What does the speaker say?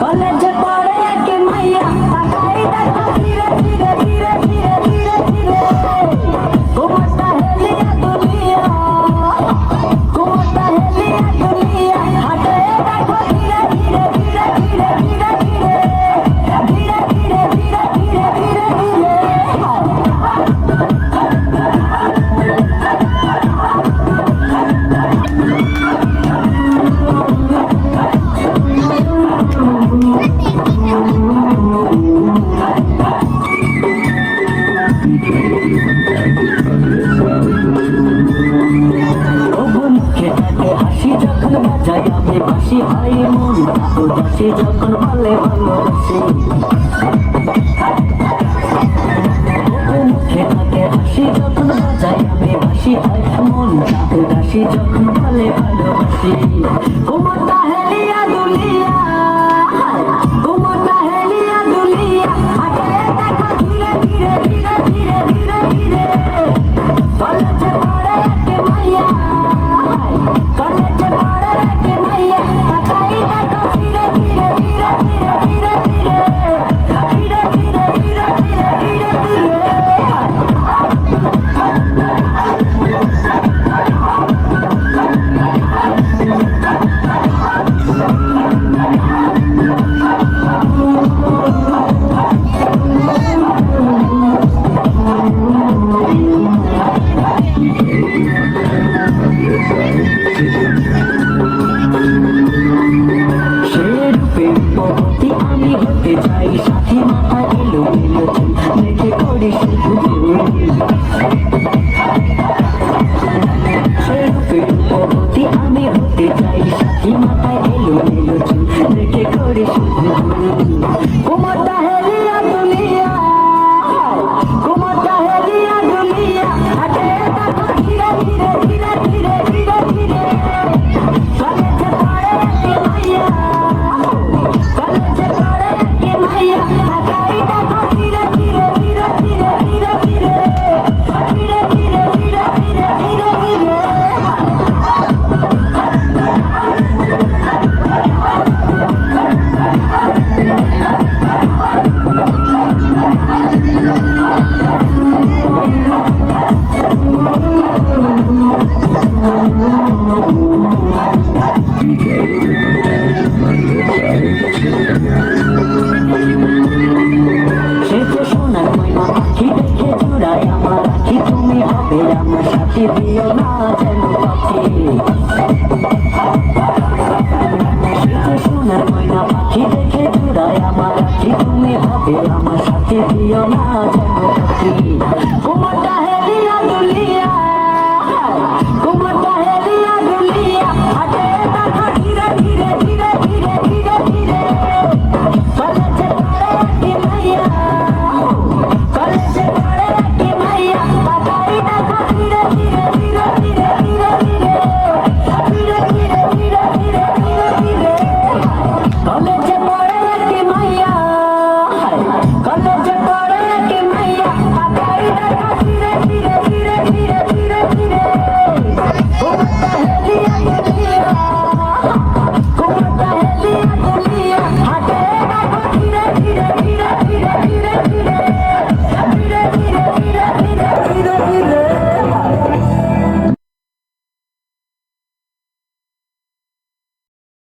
có lên trên সে যখন বলে ভালোবাসি মুখে থাকে হাসি যখন বাজাই আমি হাসি হয় মন উদাসি যখন বলে ভালোবাসি কুমার তাহেলিয়া আমি হতে চাই সাথী মাথায় এলো এলো চুল দেখে করে শুধু রাতে আমার সাথে দিও না যেন পাখি সোনার ময়না পাখি দেখে জোড়ায় আমার রাখি তুমি হবে আমার সাথে দিও না, যেন পাখি।